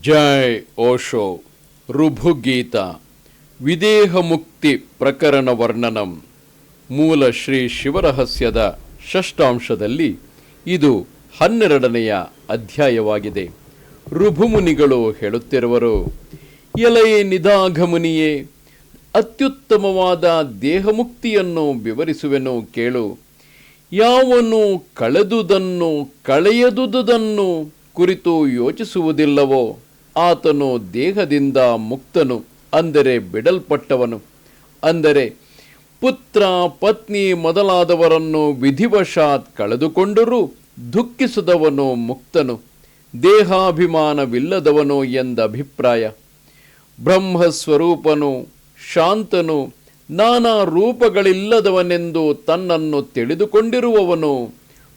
ಜೈ ಓಶೋ ಋಭುಗೀತ ವಿದೇಹ ಮುಕ್ತಿ ಪ್ರಕರಣ ವರ್ಣನಂ ಮೂಲ ಶ್ರೀ ಶಿವರಹಸ್ಯದ ಷಷ್ಟಾಂಶದಲ್ಲಿ ಇದು ಹನ್ನೆರಡನೆಯ ಅಧ್ಯಾಯವಾಗಿದೆ. ಋಭುಮುನಿಗಳು ಹೇಳುತ್ತಿರುವರು ಎಲೆಯೇ ನಿದಾಘಮುನಿಯೇ, ಅತ್ಯುತ್ತಮವಾದ ದೇಹಮುಕ್ತಿಯನ್ನು ವಿವರಿಸುವೆನು ಕೇಳು. ಯಾವನು ಕಳೆದುದನ್ನು ಕಳೆಯದುದನ್ನು ಕುರಿತು ಯೋಚಿಸುವುದಿಲ್ಲವೋ? ಆತನು ದೇಹದಿಂದ ಮುಕ್ತನು, ಅಂದರೆ ಬಿಡಲ್ಪಟ್ಟವನು. ಅಂದರೆ, ಪುತ್ರ ಪತ್ನಿ ಮೊದಲಾದವರನ್ನು ವಿಧಿವಶಾತ್ ಕಳೆದುಕೊಂಡರೂ ದುಃಖಿಸದವನು ಮುಕ್ತನು, ದೇಹಾಭಿಮಾನವಿಲ್ಲದವನು ಎಂದಭಿಪ್ರಾಯ. ಬ್ರಹ್ಮಸ್ವರೂಪನು ಶಾಂತನು, ನಾನಾ ರೂಪಗಳಿಲ್ಲದವನೆಂದು ತನ್ನನ್ನು ತಿಳಿದುಕೊಂಡಿರುವವನು,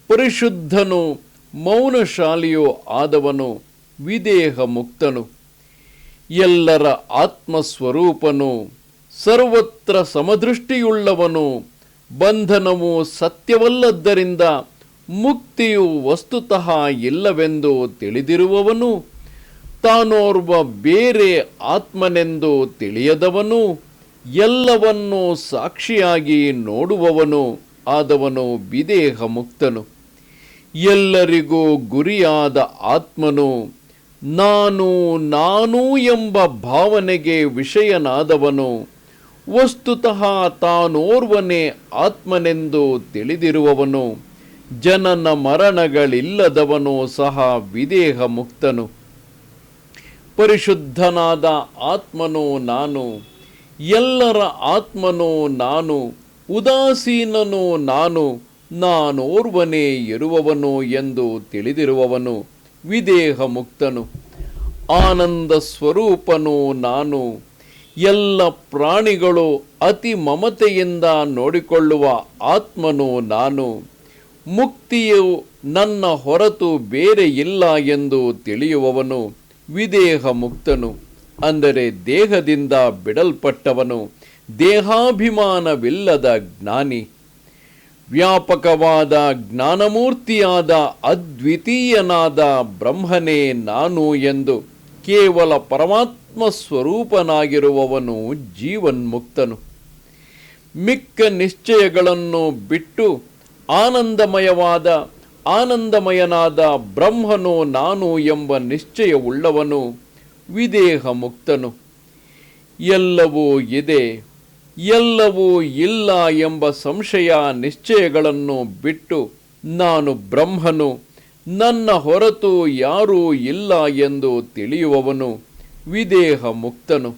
ಪರಿಶುದ್ಧನು ಮೌನಶಾಲಿಯೂ ಆದವನು ವಿದೇಹ ಮುಕ್ತನು ಎಲ್ಲರ ಆತ್ಮಸ್ವರೂಪನು ಸರ್ವತ್ರ ಸಮದೃಷ್ಟಿಯುಳ್ಳವನು. ಬಂಧನವು ಸತ್ಯವಲ್ಲದ್ದರಿಂದ ಮುಕ್ತಿಯು ವಸ್ತುತಃ ಇಲ್ಲವೆಂದು ತಿಳಿದಿರುವವನು. ತಾನೋರ್ವ ಬೇರೆ ಆತ್ಮನೆಂದು ತಿಳಿಯದವನು. ಎಲ್ಲವನ್ನೂ ಸಾಕ್ಷಿಯಾಗಿ ನೋಡುವವನು. ಆದವನು ವಿದೇಹ ಮುಕ್ತನು ಎಲ್ಲರಿಗೂ ಗುರಿಯಾದ ಆತ್ಮನು ನಾನು ನಾನು ಎಂಬ ಭಾವನೆಗೆ ವಿಷಯನಾದವನು. ವಸ್ತುತಃ ತಾನೋರ್ವನೇ ಆತ್ಮನೆಂದು ತಿಳಿದಿರುವವನು. ಜನನ ಮರಣಗಳಿಲ್ಲದವನು ಸಹ ವಿದೇಹ ಮುಕ್ತನು ಪರಿಶುದ್ಧನಾದ ಆತ್ಮನು ನಾನು, ಎಲ್ಲರ ಆತ್ಮನು ನಾನು, ಉದಾಸೀನನು ನಾನು ನಾನೋರ್ವನೇ ಇರುವವನು ಎಂದು ತಿಳಿದಿರುವವನು ವಿದೇಹ ಮುಕ್ತನು ಆನಂದ ಸ್ವರೂಪನು ನಾನು. ಎಲ್ಲ ಪ್ರಾಣಿಗಳು ಅತಿ ಮಮತೆಯಿಂದ ನೋಡಿಕೊಳ್ಳುವ ಆತ್ಮನು ನಾನು. ಮುಕ್ತಿಯು ನನ್ನ ಹೊರತು ಬೇರೆ ಇಲ್ಲ ಎಂದು ತಿಳಿಯುವವನು ವಿದೇಹ ಮುಕ್ತನು ಅಂದರೆ ದೇಹದಿಂದ ಬಿಡಲ್ಪಟ್ಟವನು, ದೇಹಾಭಿಮಾನವಿಲ್ಲದ ಜ್ಞಾನಿ. ವ್ಯಾಪಕವಾದ ಜ್ಞಾನಮೂರ್ತಿಯಾದ ಅದ್ವಿತೀಯನಾದ ಬ್ರಹ್ಮನೇ ನಾನು ಎಂದು ಕೇವಲ ಪರಮಾತ್ಮ ಸ್ವರೂಪನಾಗಿರುವವನು ಜೀವನ್ಮುಕ್ತನು. ಮಿಕ್ಕ ನಿಶ್ಚಯಗಳನ್ನು ಬಿಟ್ಟು ಆನಂದಮಯವಾದ, ಆನಂದಮಯನಾದ ಬ್ರಹ್ಮನು ನಾನು ಎಂಬ ನಿಶ್ಚಯವುಳ್ಳವನು ವಿದೇಹ ಮುಕ್ತನು ಎಲ್ಲವೂ ಇದೆ ಎಲ್ಲವೂ ಇಲ್ಲ ಎಂಬ ಸಂಶಯ ನಿಶ್ಚಯಗಳನ್ನು ಬಿಟ್ಟು ನಾನು ಬ್ರಹ್ಮನು, ನನ್ನ ಹೊರತು ಯಾರೂ ಇಲ್ಲ ಎಂದು ತಿಳಿಯುವವನು ವಿದೇಹ ಮುಕ್ತನು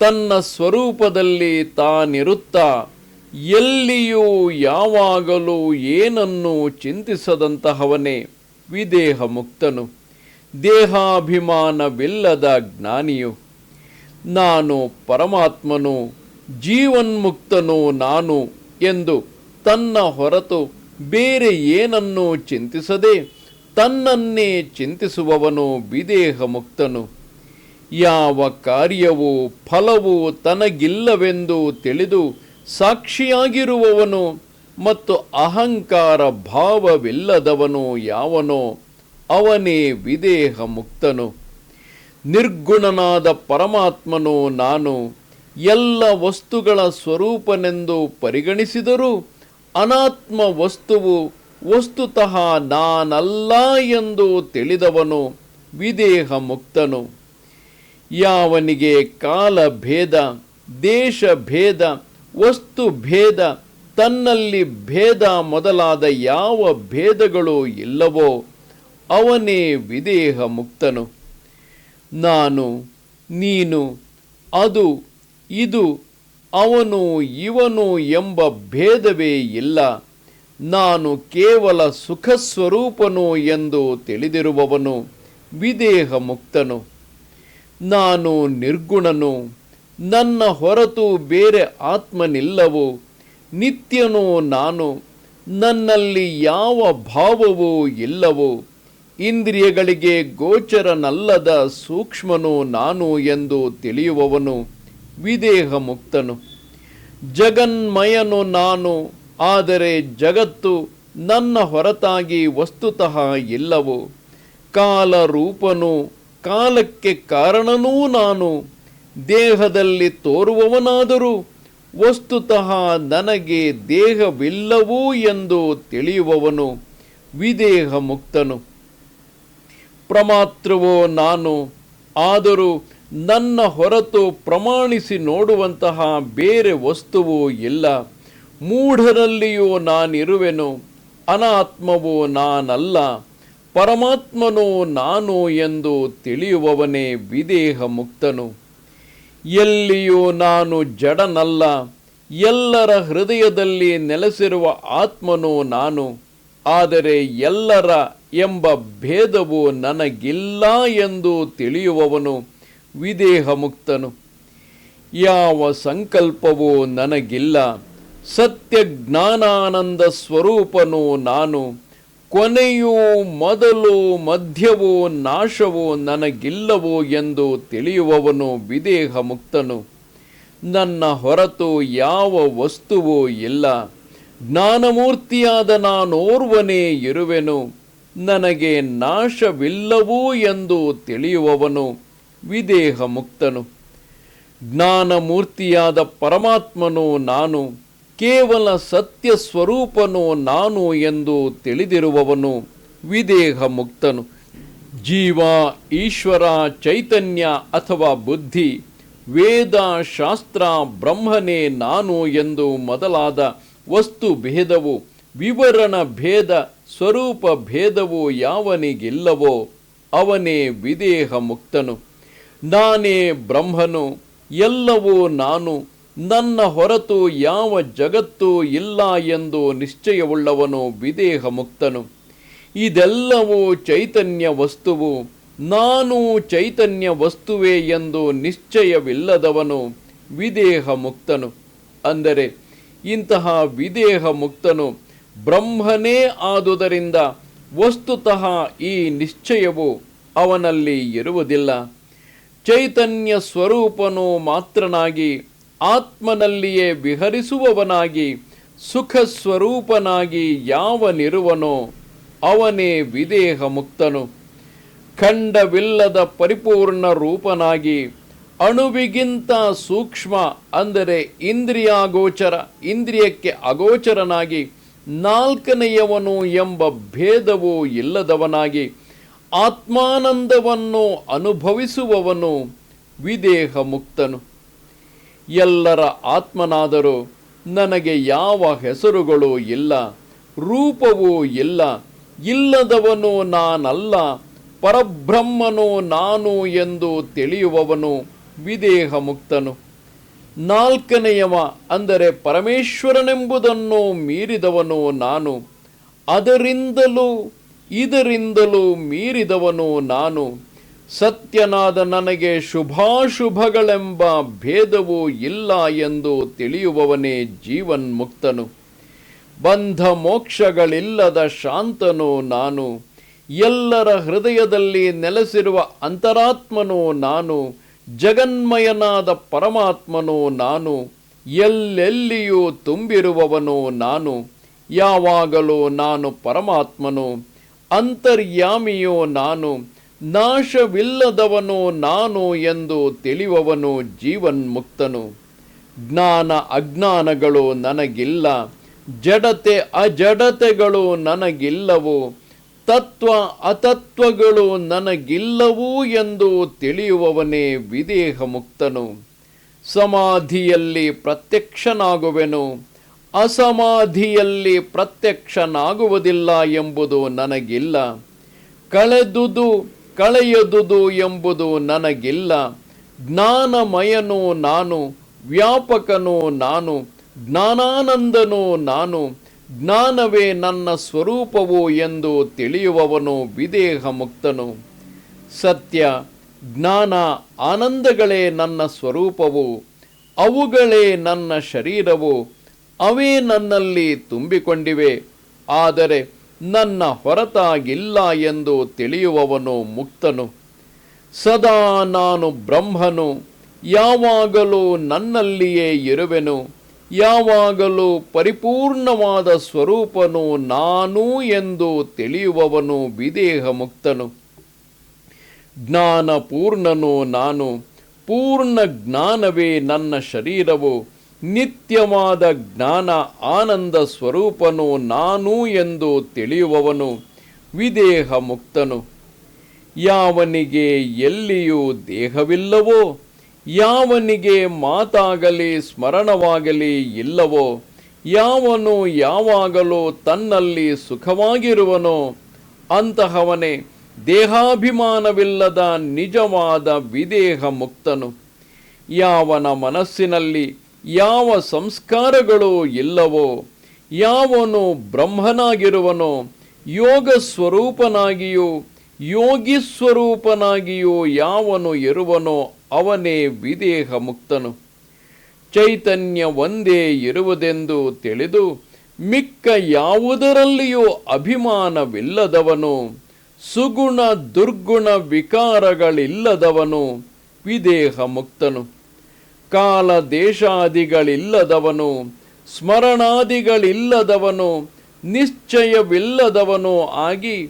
ತನ್ನ ಸ್ವರೂಪದಲ್ಲಿ ತಾನಿರುತ್ತಾ ಎಲ್ಲಿಯೂ ಯಾವಾಗಲೂ ಏನನ್ನು ಚಿಂತಿಸದಂತಹವನೇ ವಿದೇಹ ಮುಕ್ತನು ದೇಹಾಭಿಮಾನವಿಲ್ಲದ ಜ್ಞಾನಿಯು. ನಾನು ಪರಮಾತ್ಮನು ಜೀವನ್ಮುಕ್ತನು ನಾನು ಎಂದು ತನ್ನ ಹೊರತು ಬೇರೆ ಏನನ್ನೂ ಚಿಂತಿಸದೆ ತನ್ನನ್ನೇ ಚಿಂತಿಸುವವನು ವಿದೇಹ ಮುಕ್ತನು ಯಾವ ಕಾರ್ಯವೂ ಫಲವು ತನಗಿಲ್ಲವೆಂದು ತಿಳಿದು ಸಾಕ್ಷಿಯಾಗಿರುವವನು ಮತ್ತು ಅಹಂಕಾರ ಭಾವವಿಲ್ಲದವನು ಯಾವನೋ ಅವನೇ ವಿದೇಹ ಮುಕ್ತನು ನಿರ್ಗುಣನಾದ ಪರಮಾತ್ಮನು ನಾನು ಎಲ್ಲ ವಸ್ತುಗಳ ಸ್ವರೂಪನೆಂದು ಪರಿಗಣಿಸಿದರೂ ಅನಾತ್ಮ ವಸ್ತುವು ವಸ್ತುತಃ ನಾನಲ್ಲ ಎಂದು ತಿಳಿದವನು ವಿದೇಹ ಮುಕ್ತನು ಯಾವನಿಗೆ ಕಾಲ ಭೇದ ದೇಶ ಭೇದ ವಸ್ತು ಭೇದ ತನ್ನಲ್ಲಿ ಭೇದ ಮೊದಲಾದ ಯಾವ ಭೇದಗಳು ಇಲ್ಲವೋ ಅವನೇ ವಿದೇಹ ಮುಕ್ತನು ನಾನು, ನೀನು, ಅದು ಇದು ಅವನು ಇವನು ಎಂಬ ಭೇದವೇ ಇಲ್ಲ. ನಾನು ಕೇವಲ ಸುಖ ಸ್ವರೂಪನು ಎಂದು ತಿಳಿದಿರುವವನು ವಿದೇಹ ಮುಕ್ತನು ನಾನು ನಿರ್ಗುಣನು, ನನ್ನ ಹೊರತು ಬೇರೆ ಆತ್ಮನಿಲ್ಲವು, ನಿತ್ಯನೂ ನಾನು, ನನ್ನಲ್ಲಿ ಯಾವ ಭಾವವೂ ಇಲ್ಲವೋ, ಇಂದ್ರಿಯಗಳಿಗೆ ಗೋಚರನಲ್ಲದ ಸೂಕ್ಷ್ಮನು ನಾನು ಎಂದು ತಿಳಿಯುವವನು. ವಿದೇಹ ಮುಕ್ತನು ಜಗನ್ಮಯನು ನಾನು, ಆದರೆ ಜಗತ್ತು ನನ್ನ ಹೊರತಾಗಿ ವಸ್ತುತಃ ಇಲ್ಲವು. ಕಾಲರೂಪನು ಕಾಲಕ್ಕೆ ಕಾರಣನೂ ನಾನು. ದೇಹದಲ್ಲಿ ತೋರುವವನಾದರೂ ವಸ್ತುತಃ ನನಗೆ ದೇಹವಿಲ್ಲವೂ ಎಂದು ತಿಳಿಯುವವನು ವಿದೇಹ ಮುಕ್ತನು ಪ್ರಮಾತ್ರವೋ ನಾನು, ಆದರೂ ನನ್ನ ಹೊರತು ಪ್ರಮಾಣಿಸಿ ನೋಡುವಂತಹ ಬೇರೆ ವಸ್ತುವು ಇಲ್ಲ. ಮೂಢರಲ್ಲಿಯೂ ನಾನಿರುವೆನು. ಅನಾತ್ಮವು ನಾನಲ್ಲ. ಪರಮಾತ್ಮನು ನಾನು ಎಂದು ತಿಳಿಯುವವನೇ ವಿದೇಹ ಮುಕ್ತನು ಎಲ್ಲಿಯೂ ನಾನು ಜಡನಲ್ಲ. ಎಲ್ಲರ ಹೃದಯದಲ್ಲಿ ನೆಲೆಸಿರುವ ಆತ್ಮನು ನಾನು. ಆದರೆ ಎಲ್ಲರ ಎಂಬ ಭೇದವು ನನಗಿಲ್ಲ ಎಂದು ತಿಳಿಯುವವನು. ವಿದೇಹ ಮುಕ್ತನು ಯಾವ ಸಂಕಲ್ಪವೂ ನನಗಿಲ್ಲ. ಸತ್ಯ ಜ್ಞಾನಾನಂದ ಸ್ವರೂಪನು ನಾನು. ಕೊನೆಯೂ ಮೊದಲು ಮಧ್ಯವೋ ನಾಶವೋ ನನಗಿಲ್ಲವೋ ಎಂದು ತಿಳಿಯುವವನು ವಿದೇಹ ಮುಕ್ತನು ನನ್ನ ಹೊರತು ಯಾವ ವಸ್ತುವೋ ಇಲ್ಲ. ಜ್ಞಾನಮೂರ್ತಿಯಾದ ನಾನೋರ್ವನೇ ಇರುವೆನು. ನನಗೆ ನಾಶವಿಲ್ಲವೋ ಎಂದು ತಿಳಿಯುವವನು ವಿದೇಹ ಮುಕ್ತನು ಜ್ಞಾನಮೂರ್ತಿಯಾದ ಪರಮಾತ್ಮನೋ ನಾನು, ಕೇವಲ ಸತ್ಯ ಸ್ವರೂಪನೋ ನಾನು ಎಂದು ತಿಳಿದಿರುವವನು ವಿದೇಹ ಮುಕ್ತನು ಜೀವ, ಈಶ್ವರ, ಚೈತನ್ಯ ಅಥವಾ ಬುದ್ಧಿ, ವೇದ, ಶಾಸ್ತ್ರ, ಬ್ರಹ್ಮನೇ ನಾನು ಎಂದು ಮೊದಲಾದ ವಸ್ತು ಭೇದವು, ವಿವರಣ ಭೇದ, ಸ್ವರೂಪ ಭೇದವು ಯಾವನಿಗಿಲ್ಲವೋ ಅವನೇ ವಿದೇಹ ಮುಕ್ತನು ನಾನೇ ಬ್ರಹ್ಮನು, ಎಲ್ಲವೂ ನಾನು, ನನ್ನ ಹೊರತು ಯಾವ ಜಗತ್ತು ಇಲ್ಲ ಎಂದು ನಿಶ್ಚಯವುಳ್ಳವನು ವಿದೇಹ ಮುಕ್ತನು ಇದೆಲ್ಲವೂ ಚೈತನ್ಯ ವಸ್ತುವು, ನಾನು ಚೈತನ್ಯ ವಸ್ತುವೇ ಎಂದು ನಿಶ್ಚಯವಿಲ್ಲದವನು ವಿದೇಹ ಮುಕ್ತನು ಅಂದರೆ, ಇಂತಹ ವಿದೇಹ ಮುಕ್ತನು ಬ್ರಹ್ಮನೇ ಆದುದರಿಂದ ವಸ್ತುತಃ ಈ ನಿಶ್ಚಯವು ಅವನಲ್ಲಿ ಇರುವುದಿಲ್ಲ. ಚೈತನ್ಯ ಸ್ವರೂಪನು ಮಾತ್ರನಾಗಿ, ಆತ್ಮನಲ್ಲಿಯೇ ವಿಹರಿಸುವವನಾಗಿ, ಸುಖ ಸ್ವರೂಪನಾಗಿ ಯಾವನಿರುವನೋ ಅವನೇ ವಿದೇಹ ಮುಕ್ತನು ಖಂಡವಿಲ್ಲದ ಪರಿಪೂರ್ಣ ರೂಪನಾಗಿ, ಅಣುವಿಗಿಂತ ಸೂಕ್ಷ್ಮ ಅಂದರೆ ಇಂದ್ರಿಯಾಗೋಚರ, ಇಂದ್ರಿಯಕ್ಕೆ ಅಗೋಚರನಾಗಿ ನಾಲ್ಕನೆಯವನು ಎಂಬ ಭೇದವೂ ಇಲ್ಲದವನಾಗಿ ಆತ್ಮಾನಂದವನ್ನು ಅನುಭವಿಸುವವನು ವಿದೇಹ ಮುಕ್ತನು ಎಲ್ಲರ ಆತ್ಮನಾದರೂ ನನಗೆ ಯಾವ ಹೆಸರುಗಳು ಇಲ್ಲ, ರೂಪವೂ ಇಲ್ಲ, ಇಲ್ಲದವನು ನಾನಲ್ಲ, ಪರಬ್ರಹ್ಮನು ನಾನು ಎಂದು ತಿಳಿಯುವವನು ವಿದೇಹ ಮುಕ್ತನು ನಾಲ್ಕನೆಯವ ಅಂದರೆ ಪರಮೇಶ್ವರನೆಂಬುದನ್ನು ಮೀರಿದವನು ನಾನು, ಅದರಿಂದಲೂ ಇದರಿಂದಲೂ ಮೀರಿದವನು ನಾನು. ಸತ್ಯನಾದ ನನಗೆ ಶುಭಾಶುಭಗಳೆಂಬ ಭೇದವೂ ಇಲ್ಲ ಎಂದು ತಿಳಿಯುವವನೇ ಜೀವನ್ಮುಕ್ತನು. ಬಂಧ ಮೋಕ್ಷಗಳಿಲ್ಲದ ಶಾಂತನು ನಾನು. ಎಲ್ಲರ ಹೃದಯದಲ್ಲಿ ನೆಲೆಸಿರುವ ಅಂತರಾತ್ಮನು ನಾನು. ಜಗನ್ಮಯನಾದ ಪರಮಾತ್ಮನು ನಾನು. ಎಲ್ಲೆಲ್ಲಿಯೂ ತುಂಬಿರುವವನು ನಾನು. ಯಾವಾಗಲೂ ನಾನು ಪರಮಾತ್ಮನು. ಅಂತರ್ಯಾಮಿಯೋ ನಾನು, ನಾಶವಿಲ್ಲದವನು ನಾನು ಎಂದು ತಿಳಿಯುವವನು ಜೀವನ್ಮುಕ್ತನು. ಜ್ಞಾನ ಅಜ್ಞಾನಗಳು ನನಗಿಲ್ಲ, ಜಡತೆ ಅಜಡತೆಗಳು ನನಗಿಲ್ಲವು, ತತ್ವ ಅತತ್ವಗಳು ನನಗಿಲ್ಲವೂ ಎಂದು ತಿಳಿಯುವವನೇ ವಿದೇಹ ಮುಕ್ತನು ಸಮಾಧಿಯಲ್ಲಿ ಪ್ರತ್ಯಕ್ಷನಾಗುವೆನು ಅಸಮಾಧಿಯಲ್ಲಿ ಪ್ರತ್ಯಕ್ಷನಾಗುವುದಿಲ್ಲ ಎಂಬುದು ನನಗಿಲ್ಲ. ಕಳೆದುದು, ಕಳೆಯದುದು ಎಂಬುದು ನನಗಿಲ್ಲ. ಜ್ಞಾನಮಯನು ನಾನು, ವ್ಯಾಪಕನು ನಾನು, ಜ್ಞಾನಾನಂದನು ನಾನು, ಜ್ಞಾನವೇ ನನ್ನ ಸ್ವರೂಪವು ಎಂದು ತಿಳಿಯುವವನು ವಿದೇಹ ಮುಕ್ತನು ಸತ್ಯ, ಜ್ಞಾನ ಆನಂದಗಳೇ ನನ್ನ ಸ್ವರೂಪವು, ಅವುಗಳೇ ನನ್ನ ಶರೀರವು ಅವೇ ನನ್ನಲ್ಲಿ ತುಂಬಿಕೊಂಡಿವೆ, ಆದರೆ ನನ್ನ ಹೊರತಾಗಿಲ್ಲ ಎಂದು ತಿಳಿಯುವವನು ಮುಕ್ತನು. ಸದಾ ನಾನು ಬ್ರಹ್ಮನು, ಯಾವಾಗಲೂ ನನ್ನಲ್ಲಿಯೇ ಇರುವೆನು, ಯಾವಾಗಲೂ ಪರಿಪೂರ್ಣವಾದ ಸ್ವರೂಪನು ನಾನು ಎಂದು ತಿಳಿಯುವವನು ವಿದೇಹ ಮುಕ್ತನು ಜ್ಞಾನಪೂರ್ಣನು ನಾನು, ಪೂರ್ಣ ಜ್ಞಾನವೇ ನನ್ನ ಶರೀರವು ನಿತ್ಯವಾದ ಜ್ಞಾನ ಆನಂದ ಸ್ವರೂಪನು ನಾನು ಎಂದು ತಿಳಿಯುವವನು, ವಿದೇಹ ಮುಕ್ತನು. ಯಾವನಿಗೆ ಎಲ್ಲಿಯೂ ದೇಹವಿಲ್ಲವೋ, ಯಾವನಿಗೆ ಮಾತಾಗಲಿ ಸ್ಮರಣವಾಗಲಿ ಇಲ್ಲವೋ, ಯಾವನು ಯಾವಾಗಲೂ ತನ್ನಲ್ಲಿ ಸುಖವಾಗಿರುವನೋ, ಅಂತಹವನೇ ದೇಹಾಭಿಮಾನವಿಲ್ಲದ ನಿಜವಾದ ವಿದೇಹ ಮುಕ್ತನು. ಯಾವನ ಮನಸ್ಸಿನಲ್ಲಿ ಯಾವ ಸಂಸ್ಕಾರಗಳು ಇಲ್ಲವೋ, ಯಾವನು ಬ್ರಹ್ಮನಾಗಿರುವನೋ, ಯೋಗ ಸ್ವರೂಪನಾಗಿಯೂ, ಯೋಗಿ ಸ್ವರೂಪನಾಗಿಯೂ ಯಾವನು ಇರುವನೋ ಅವನೇ ವಿದೇಹ ಮುಕ್ತನು. ಚೈತನ್ಯ ಒಂದೇ ಇರುವುದೆಂದು ತಿಳಿದು ಮಿಕ್ಕ ಯಾವುದರಲ್ಲಿಯೂ ಅಭಿಮಾನವಿಲ್ಲದವನು, ಸುಗುಣ ದುರ್ಗುಣ ವಿಕಾರಗಳಿಲ್ಲದವನು ವಿದೇಹ ಮುಕ್ತನು. ಕಾಲ ದೇಶಾದಿಗಳಿಲ್ಲದವನು, ಸ್ಮರಣಾದಿಗಳಿಲ್ಲದವನು, ನಿಶ್ಚಯವಿಲ್ಲದವನು ಆಗಿ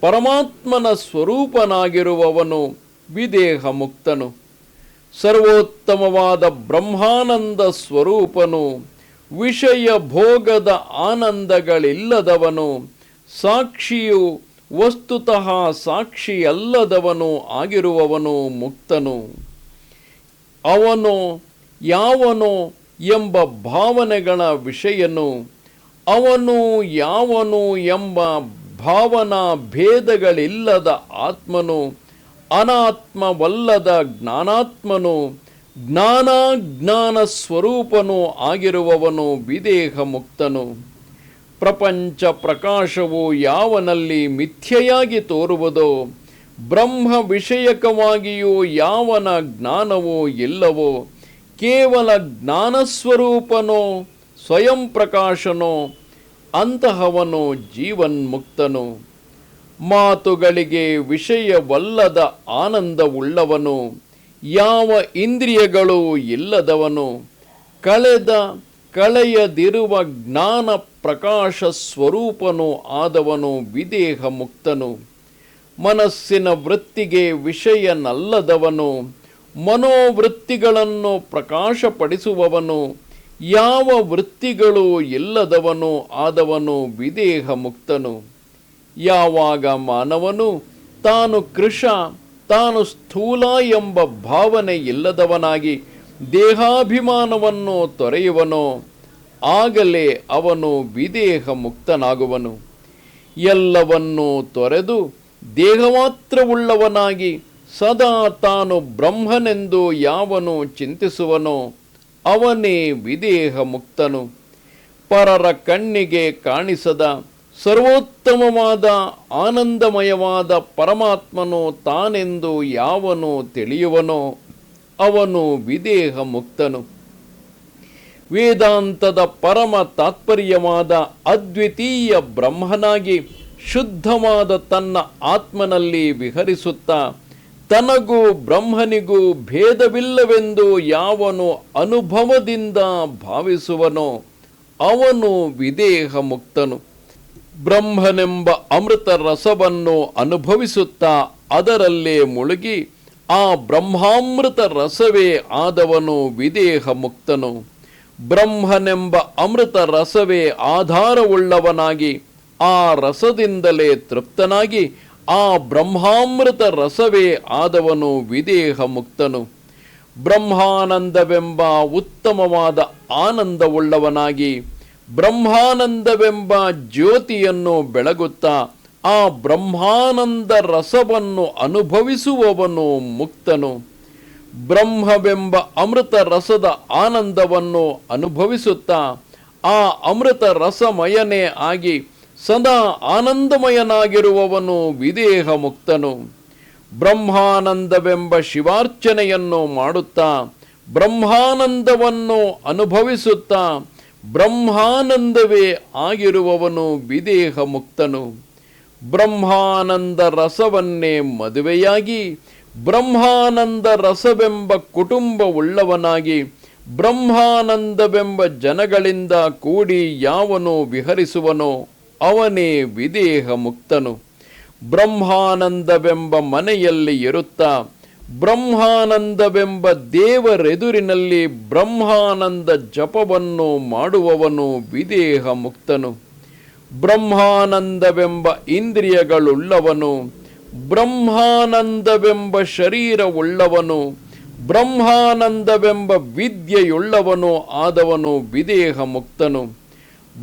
ಪರಮಾತ್ಮನ ಸ್ವರೂಪನಾಗಿರುವವನು ವಿದೇಹ ಮುಕ್ತನು ಸರ್ವೋತ್ತಮವಾದ ಬ್ರಹ್ಮಾನಂದ ಸ್ವರೂಪನು, ವಿಷಯ ಭೋಗದ ಆನಂದಗಳಿಲ್ಲದವನು, ಸಾಕ್ಷಿಯು ವಸ್ತುತಃ ಸಾಕ್ಷಿಯಲ್ಲದವನು ಆಗಿರುವವನು ಮುಕ್ತನು. ಅವನು ಯಾವನು ಎಂಬ ಭಾವನೆಗಳ ವಿಷಯನು, ಅವನು ಯಾವನು ಎಂಬ ಭಾವನಾ ಭೇದಗಳಿಲ್ಲದ ಆತ್ಮನು, ಅನಾತ್ಮವಲ್ಲದ ಜ್ಞಾನಾತ್ಮನು, ಜ್ಞಾನಾಜ್ಞಾನ ಸ್ವರೂಪನು ಆಗಿರುವವನು ವಿದೇಹ ಮುಕ್ತನು ಪ್ರಪಂಚ ಪ್ರಕಾಶವು ಯಾವನಲ್ಲಿ ಮಿಥ್ಯೆಯಾಗಿ ತೋರುವುದೋ, ಬ್ರಹ್ಮ ವಿಷಯಕವಾಗಿಯೂ ಯಾವನ ಜ್ಞಾನವೋ ಇಲ್ಲವೋ ಕೇವಲ ಜ್ಞಾನಸ್ವರೂಪನೋ, ಸ್ವಯಂ ಪ್ರಕಾಶನೋ, ಅಂತಹವನು ಜೀವನ್ಮುಕ್ತನು. ಮಾತುಗಳಿಗೆ ವಿಷಯವಲ್ಲದ ಆನಂದವುಳ್ಳವನು, ಯಾವ ಇಂದ್ರಿಯಗಳು ಇಲ್ಲದವನು. ಕಳೆದ, ಕಳೆಯದಿರುವ ಜ್ಞಾನ ಪ್ರಕಾಶ ಸ್ವರೂಪನು ಆದವನು ವಿದೇಹ ಮುಕ್ತನು ಮನಸ್ಸಿನ ವೃತ್ತಿಗೆ ವಿಷಯನಲ್ಲದವನು ಮನೋವೃತ್ತಿಗಳನ್ನು ಪ್ರಕಾಶಪಡಿಸುವವನು, ಯಾವ ವೃತ್ತಿಗಳು ಇಲ್ಲದವನು ಆದವನು ವಿದೇಹ ಮುಕ್ತನು ಯಾವಾಗ ಮಾನವನು ತಾನು ಕೃಷ, ತಾನು ಸ್ಥೂಲ ಎಂಬ ಭಾವನೆ ಇಲ್ಲದವನಾಗಿ ದೇಹಾಭಿಮಾನವನ್ನು ತೊರೆಯುವನೋ, ಆಗಲೇ ಅವನು ವಿದೇಹ ಮುಕ್ತನಾಗುವನು ಎಲ್ಲವನ್ನೂ ತೊರೆದು ದೇಹಮಾತ್ರವುಳ್ಳವನಾಗಿ ಸದಾ ತಾನು ಬ್ರಹ್ಮನೆಂದು ಯಾವನು ಚಿಂತಿಸುವನೋ ಅವನೇ ವಿದೇಹ ಮುಕ್ತನು ಪರರ ಕಣ್ಣಿಗೆ ಕಾಣಿಸದ ಸರ್ವೋತ್ತಮವಾದ ಆನಂದಮಯವಾದ ಪರಮಾತ್ಮನು ತಾನೆಂದು ಯಾವನು ತಿಳಿಯುವನೋ ಅವನು ವಿದೇಹ ಮುಕ್ತನು ವೇದಾಂತದ ಪರಮ ತಾತ್ಪರ್ಯವಾದ ಅದ್ವಿತೀಯ ಬ್ರಹ್ಮನಾಗಿ ಶುದ್ಧವಾದ ತನ್ನ ಆತ್ಮನಲ್ಲಿ ವಿಹರಿಸುತ್ತಾ ತನಗೂ ಬ್ರಹ್ಮನಿಗೂ ಭೇದವಿಲ್ಲವೆಂದು ಯಾವನು ಅನುಭವದಿಂದ ಭಾವಿಸುವನೋ ಅವನು ವಿದೇಹ ಮುಕ್ತನು ಬ್ರಹ್ಮನೆಂಬ ಅಮೃತ ರಸವನ್ನು ಅನುಭವಿಸುತ್ತಾ ಅದರಲ್ಲೇ ಮುಳುಗಿ ಆ ಬ್ರಹ್ಮಾಮೃತ ರಸವೇ ಆದವನು ವಿದೇಹ ಮುಕ್ತನು ಬ್ರಹ್ಮನೆಂಬ ಅಮೃತ ರಸವೇ ಆಧಾರವುಳ್ಳವನಾಗಿ ಆ ರಸದಿಂದಲೇ ತೃಪ್ತನಾಗಿ ಆ ಬ್ರಹ್ಮಾಮೃತ ರಸವೇ ಆದವನು ವಿದೇಹ ಮುಕ್ತನು. ಬ್ರಹ್ಮಾನಂದವೆಂಬ ಉತ್ತಮವಾದ ಆನಂದವುಳ್ಳವನಾಗಿ ಬ್ರಹ್ಮಾನಂದವೆಂಬ ಜ್ಯೋತಿಯನ್ನು ಬೆಳಗುತ್ತಾ ಆ ಬ್ರಹ್ಮಾನಂದ ರಸವನ್ನು ಅನುಭವಿಸುವವನು ಮುಕ್ತನು. ಬ್ರಹ್ಮವೆಂಬ ಅಮೃತ ರಸದ ಆನಂದವನ್ನು ಅನುಭವಿಸುತ್ತಾ ಆ ಅಮೃತ ರಸಮಯನೇ ಆಗಿ ಸದಾ ಆನಂದಮಯನಾಗಿರುವವನು ವಿದೇಹ ಮುಕ್ತನು ಬ್ರಹ್ಮಾನಂದವೆಂಬ ಶಿವಾರ್ಚನೆಯನ್ನು ಮಾಡುತ್ತಾ, ಬ್ರಹ್ಮಾನಂದವನ್ನು ಅನುಭವಿಸುತ್ತಾ, ಬ್ರಹ್ಮಾನಂದವೇ ಆಗಿರುವವನು ವಿದೇಹ ಮುಕ್ತನು ಬ್ರಹ್ಮಾನಂದ ರಸವನ್ನೇ ಮದುವೆಯಾಗಿ, ಬ್ರಹ್ಮಾನಂದ ರಸವೆಂಬ ಕುಟುಂಬವುಳ್ಳವನಾಗಿ ಬ್ರಹ್ಮಾನಂದವೆಂಬ ಜನಗಳಿಂದ ಕೂಡಿ ಯಾವನು ವಿಹರಿಸುವನೋ ಅವನೇ ವಿದೇಹ ಮುಕ್ತನು. ಬ್ರಹ್ಮಾನಂದವೆಂಬ ಮನೆಯಲ್ಲಿ ಇರುತ್ತಾ, ಬ್ರಹ್ಮಾನಂದವೆಂಬ ದೇವರೆದುರಿನಲ್ಲಿ ಬ್ರಹ್ಮಾನಂದ ಜಪವನ್ನು ಮಾಡುವವನು ವಿದೇಹ ಮುಕ್ತನು. ಬ್ರಹ್ಮಾನಂದವೆಂಬ ಇಂದ್ರಿಯಗಳುಳ್ಳವನು, ಬ್ರಹ್ಮಾನಂದವೆಂಬ ಶರೀರವುಳ್ಳವನು, ಬ್ರಹ್ಮಾನಂದವೆಂಬ ವಿದ್ಯೆಯುಳ್ಳವನು ಆದವನು ವಿದೇಹ ಮುಕ್ತನು.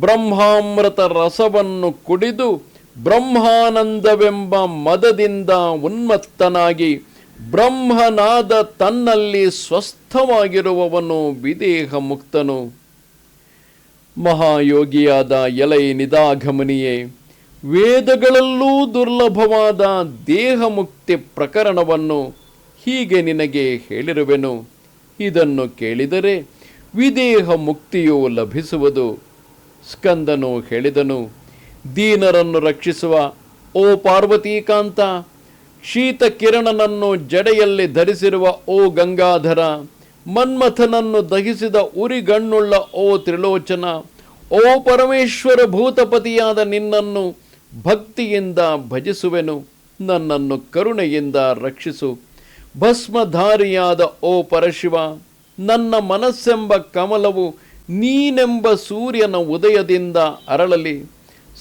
ಬ್ರಹ್ಮಾಮೃತ ರಸವನ್ನು ಕುಡಿದು ಬ್ರಹ್ಮಾನಂದವೆಂಬ ಮದದಿಂದ ಉನ್ಮತ್ತನಾಗಿ ಬ್ರಹ್ಮನಾದ ತನ್ನಲ್ಲಿ ಸ್ವಸ್ಥವಾಗಿರುವವನು ವಿದೇಹ ಮುಕ್ತನು ಮಹಾಯೋಗಿಯಾದ ಎಲೈ ನಿದಾಗಮನಿಯೇ ವೇದಗಳಲ್ಲೂ ದುರ್ಲಭವಾದ ದೇಹ ಮುಕ್ತಿ ಪ್ರಕರಣವನ್ನು ಹೀಗೆ ನಿನಗೆ ಹೇಳಿರುವೆನು. ಇದನ್ನು ಕೇಳಿದರೆ ವಿದೇಹ ಮುಕ್ತಿಯು ಲಭಿಸುವುದು ಸ್ಕಂದನು ಹೇಳಿದನು, ದೀನರನ್ನು ರಕ್ಷಿಸುವ ಓ ಪಾರ್ವತೀಕಾಂತ ಶೀತ ಕಿರಣನನ್ನು ಜಡೆಯಲ್ಲಿ ಧರಿಸಿರುವ ಓ ಗಂಗಾಧರ, ಮನ್ಮಥನನ್ನು ದಹಿಸಿದ ಉರಿಗಣ್ಣುಳ್ಳ ಓ ತ್ರಿಲೋಚನ, ಓ ಪರಮೇಶ್ವರ ಭೂತಪತಿಯಾದ ನಿನ್ನನ್ನು ಭಕ್ತಿಯಿಂದ ಭಜಿಸುವೆನು, ನನ್ನನ್ನು ಕರುಣೆಯಿಂದ ರಕ್ಷಿಸು. ಭಸ್ಮಧಾರಿಯಾದ ಓ ಪರಶಿವ, ನನ್ನ ಮನಸ್ಸೆಂಬ ಕಮಲವು ನೀನೆಂಬ ಸೂರ್ಯನ ಉದಯದಿಂದ ಅರಳಲಿ,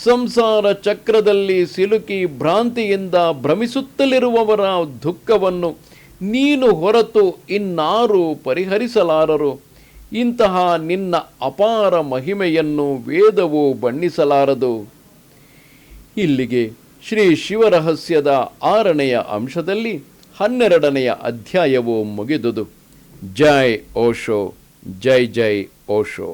ಸಂಸಾರ ಚಕ್ರದಲ್ಲಿ ಸಿಲುಕಿ ಭ್ರಾಂತಿಯಿಂದ ಭ್ರಮಿಸುತ್ತಲಿರುವವರ ದುಃಖವನ್ನು ನೀನು ಹೊರತು ಇನ್ನಾರು ಪರಿಹರಿಸಲಾರರು. ಇಂತಹ ನಿನ್ನ ಅಪಾರ ಮಹಿಮೆಯನ್ನು ವೇದವು ಬಣ್ಣಿಸಲಾರದು. ಇಲ್ಲಿಗೆ ಶ್ರೀ ಶಿವರಹಸ್ಯದ ಆರನೆಯ ಅಂಶದಲ್ಲಿ ಹನ್ನೆರಡನೆಯ ಅಧ್ಯಾಯವು ಮುಗಿದುದು. ಜೈ ಓಶೋ, ಜೈ ಜೈ ಓಶೋ